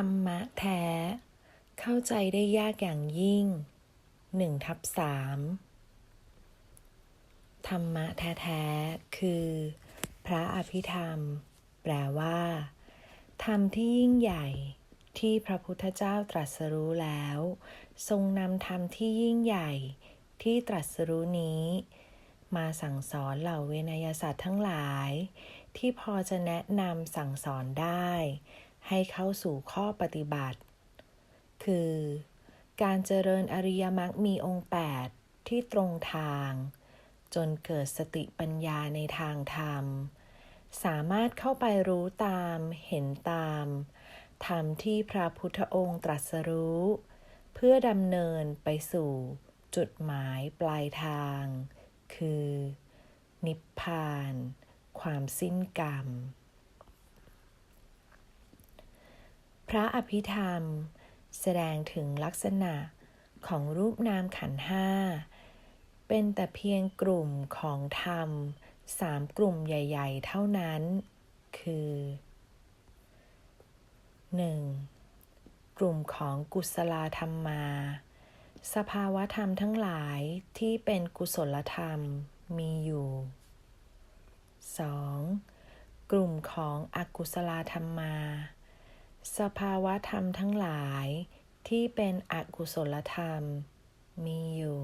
รรมะแท้ เข้าใจได้ยากอย่างยิ่งหนึ่งทับสามธรรมะแท้ๆคือ พระอภิธรรม แปลว่า ธรรมที่ยิ่งใหญ่ที่พระพุทธเจ้าตรัสรู้แล้ว ทรงนำธรรมที่ยิ่งใหญ่ที่ตรัสรู้นี้ มาสั่งสอนเหล่าเวนยศาสตว์ทั้งหลาย ที่พอจะแนะนำสั่งสอนได้ ให้เข้าสู่ข้อปฏิบัติ คือ การเจริญอริยมรรคมีองค์ 8 ที่ตรงทาง จนเกิดสติปัญญาในทางธรรม สามารถเข้าไปรู้ตามเห็นตามธรรมที่พระพุทธองค์ตรัสรู้ เพื่อดำเนินไปสู่จุดหมายปลายทาง คือ นิพพาน ความสิ้นกรรม พระอภิธรรม แสดงถึงลักษณะของรูปนามขันห้า เป็นแต่เพียงกลุ่มของธรรมสามกลุ่มใหญ่ ๆ เท่านั้น คือ 1. กลุ่มของกุศลธรรมมา สภาวะธรรมทั้งหลายที่เป็นกุศลธรรมมีอยู่ 2. กลุ่มของอกุศลธรรมมา สภาวะธรรมทั้งหลายที่เป็นอกุศลธรรมมีอยู่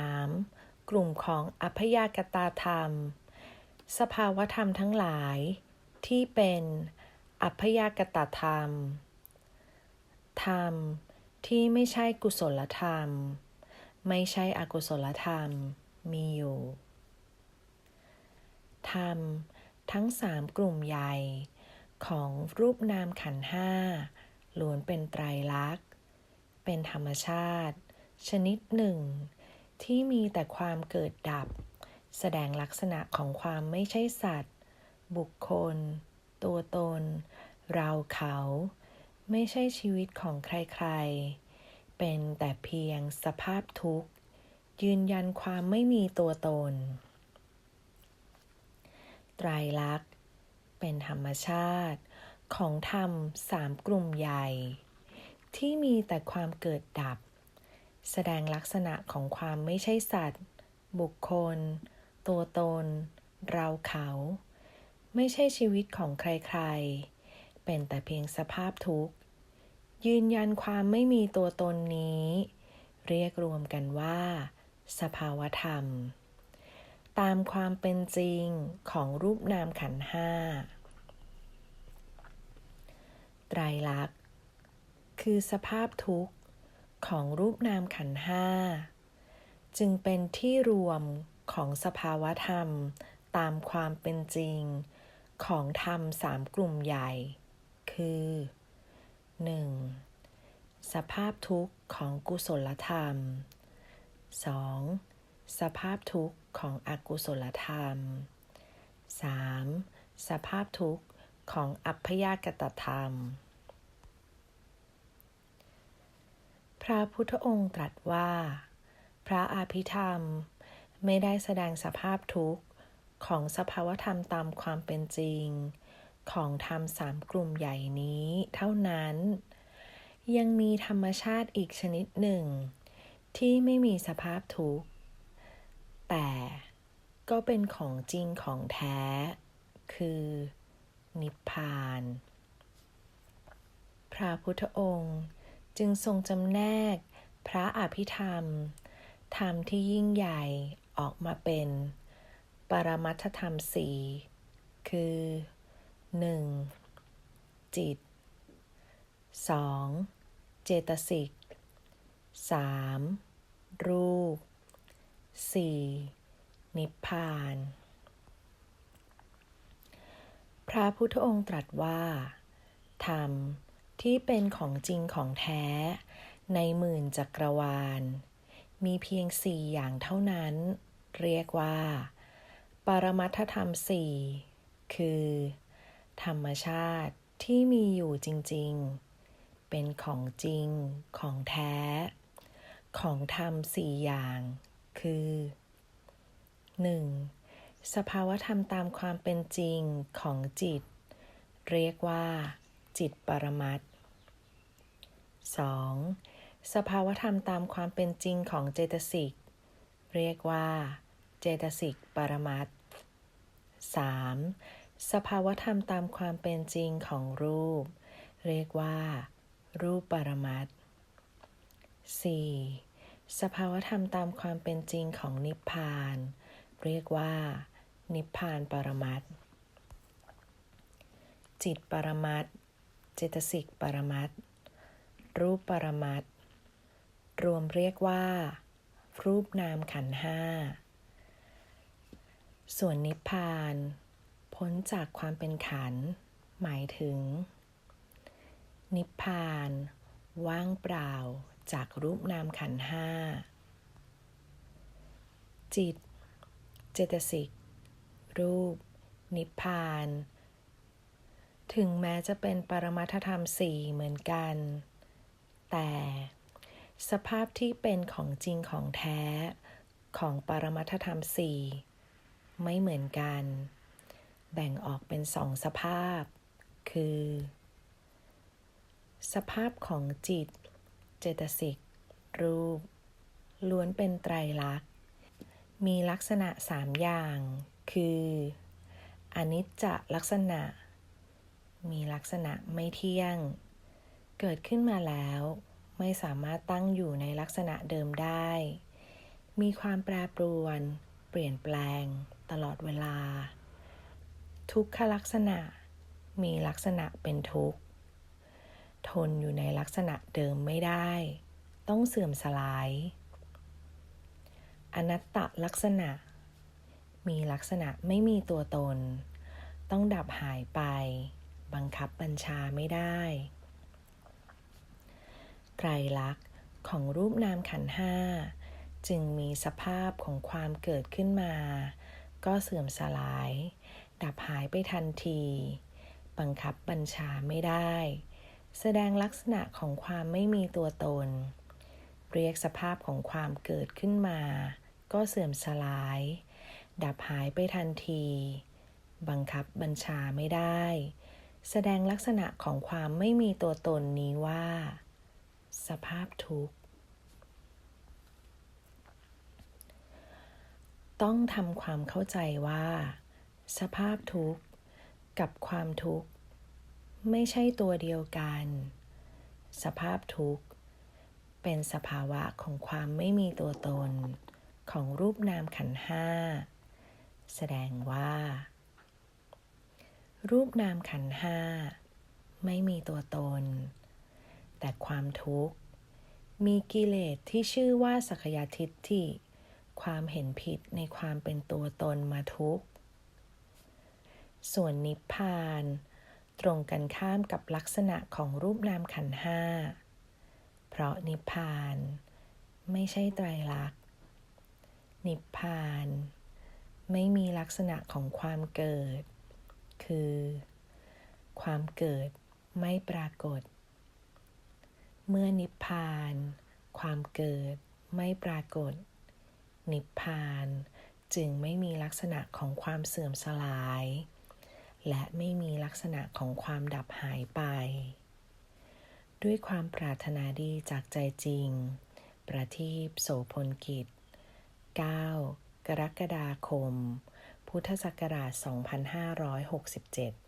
3. กลุ่มของอัพยากตาธรรม สภาวะธรรมทั้งหลายที่เป็นอัพยากตธรรม ธรรมที่ไม่ใช่กุศลธรรม ไม่ใช่อกุศลธรรมมีอยู่ ธรรมทั้งสามกลุ่มใหญ่ ของรูปนามขันห้าล้วนเป็นไตรลักษณ์ เป็นธรรมชาติ ชนิดหนึ่ง ที่มีแต่ความเกิดดับ แสดงลักษณะของความไม่ใช่สัตว์ บุคคล ตัวตน เราเขา ไม่ใช่ชีวิตของใครๆ เป็นแต่เพียงสภาพทุกข์ ยืนยันความไม่มีตัวตน ไตรลักษณ์ เป็นธรรมชาติ ของธรรมสามกลุ่มใหญ่ ที่มีแต่ความเกิดดับ แสดงลักษณะของความไม่ใช่สัตว์ บุคคล ตัวตน เราเขา ไม่ใช่ชีวิตของใครๆ เป็นแต่เพียงสภาพทุกข์ ยืนยันความไม่มีตัวตนนี้ เรียกรวมกันว่า สภาวธรรมตามความเป็นจริงของรูปนามขันห้า ตรลักษณ์ คือสภาพทุกข์ของรูปนามขันห้า จึงเป็นที่รวมของสภาวธรรมตามความเป็นจริง ของธรรมสามกลุ่มใหญ่ คือ 1. สภาพทุกข์ของกุศลธรรม 2. สภาพทุกข์ของอกุศลธรรม 3. สภาพทุกข์ของอัพยากตธรรม พระพุทธองค์ตรัสว่า พระอภิธรรม ไม่ได้แสดงสภาพทุกข์ของสภาวธรรมตามความเป็นจริง ของธรรมสามกลุ่มใหญ่นี้เท่านั้น ยังมีธรรมชาติอีกชนิดหนึ่ง ที่ไม่มีสภาพทุกข์ แต่ก็เป็นของจริงของแท้ คือ นิพพาน พระพุทธองค์ จึงทรงจำแนกพระอภิธรรม ธรรมที่ยิ่งใหญ่ออกมาเป็น ปรมัตถธรรมสี่คือ 1. จิต 2. เจตสิก 3. รูป 4. นิพพาน พระพุทธองค์ตรัสว่า ธรรม ที่เป็นของจริงของแท้ ในหมื่นจักรวาล มีเพียงสี่อย่างเท่านั้น เรียกว่า ปรมัตธรรมสี่คือ ธรรมชาติที่มีอยู่จริง ๆ เป็นของจริงของแท้ ของธรรมสี่อย่าง คือ 1. สภาวธรรมตามความเป็นจริงของจิต เรียกว่า จิตปรมัตถ์ 2. สภาวธรรมตามความเป็นจริงของเจตสิก เรียกว่า เจตสิกปรมัตถ์ 3. สภาวธรรมตามความเป็นจริงของรูป เรียกว่า รูปปรมัตถ์ 4. สภาวธรรมตามความเป็นจริงของนิพพาน เรียกว่า นิพพานปรมัตถ์จิตปรมัตถ์ เจตสิกปรมัตถ์รูปปรมัตถ์รวมเรียกว่า รูปนามขันห้า ส่วนนิพพาน พ้นจากความเป็นขัน หมายถึง นิพพาน ว่างเปล่าจากรูปนามขันห้า จิต เจตสิก รูป นิพพาน ถึงแม้จะเป็นปรมัตธรรมสี่เหมือนกัน แต่ สภาพที่เป็นของจริงของแท้ ของปรมัตธรรมสี่ไม่เหมือนกัน แบ่งออกเป็นสองสภาพ คือ สภาพของจิต เจตสิก รูป ล้วนเป็นไตรลักษณ์ มีลักษณะสามอย่าง คือ อนิจจลักษณะ มีลักษณะไม่เที่ยง เกิดขึ้นมาแล้ว ไม่สามารถตั้งอยู่ในลักษณะเดิมได้ มีความแปรปรวน เปลี่ยนแปลง ตลอดเวลา ทุกขลักษณะ มีลักษณะเป็นทุกข์ ทนอยู่ในลักษณะเดิมไม่ได้ ต้องเสื่อมสลาย อนัตตลักษณะ มีลักษณะไม่มีตัวตน ต้องดับหายไป บังคับบัญชาไม่ได้ ไตรลักษณ์ของรูปนามขันห้าจึงมีสภาพของความเกิดขึ้นมา ก็เสื่อมสลาย ดับหายไปทันที บังคับบัญชาไม่ได้ แสดงลักษณะของความไม่มีตัวตน เรียกสภาพของความเกิดขึ้นมา ก็เสื่อมสลาย ดับหายไปทันที บังคับบัญชาไม่ได้ แสดงลักษณะของความไม่มีตัวตนนี้ว่า สภาพทุกข์ ต้องทำความเข้าใจว่า สภาพทุกข์ กับความทุกข์ ไม่ใช่ตัวเดียวกัน สภาพทุกข์ เป็นสภาวะของความไม่มีตัวตน ของรูปนามขันห้า แสดงว่า รูปนามขันห้า ไม่มีตัวตน แต่ความทุกข์ มีกิเลสที่ชื่อว่าสักยทิฏฐิความเห็นผิดในความเป็นตัวตนมาทุกข์ ส่วนนิพพาน ตรงกันข้ามกับลักษณะของรูปนามขันห้า เพราะนิพพาน ไม่ใช่ไตรลักษณ์ นิพพาน ไม่มีลักษณะของความเกิด คือ ความเกิดไม่ปรากฏ เมื่อนิพพาน ความเกิดไม่ปรากฏ นิพพานจึงไม่มีลักษณะของความเสื่อมสลาย และไม่มีลักษณะของความดับหายไป ด้วยความปรารถนาดีจากใจจริง ประทีปโสพลกิจ 9 กรกฎาคม พุทธศักราช 2567